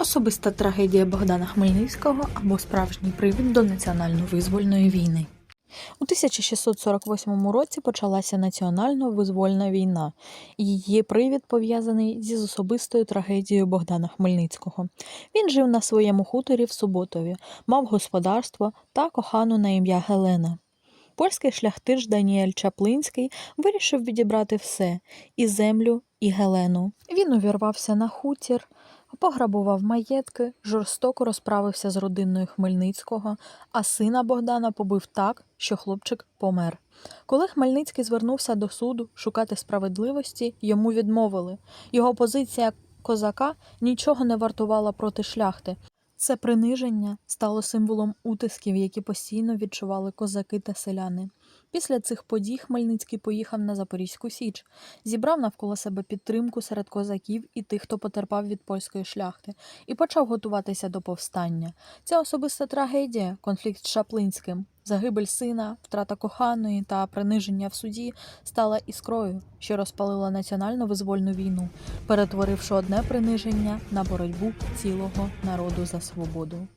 Особиста трагедія Богдана Хмельницького або справжній привід до національно-визвольної війни. У 1648 році почалася національно-визвольна війна. Її привід пов'язаний зі особистою трагедією Богдана Хмельницького. Він жив на своєму хуторі в Суботові, мав господарство та кохану на ім'я Гелена. Польський шляхтич Даніель Чаплинський вирішив відібрати все і землю, і Гелену. Він увірвався на хутір, пограбував маєтки, жорстоко розправився з родиною Хмельницького, а сина Богдана побив так, що хлопчик помер. Коли Хмельницький звернувся до суду шукати справедливості, йому відмовили. Його позиція козака нічого не вартувала проти шляхти. Це приниження стало символом утисків, які постійно відчували козаки та селяни. Після цих подій Хмельницький поїхав на Запорізьку Січ, зібрав навколо себе підтримку серед козаків і тих, хто потерпав від польської шляхти, і почав готуватися до повстання. Ця особиста трагедія, конфлікт з Шаплинським, загибель сина, втрата коханої та приниження в суді стала іскрою, що розпалила національно визвольну війну, перетворивши одне приниження на боротьбу цілого народу за свободу.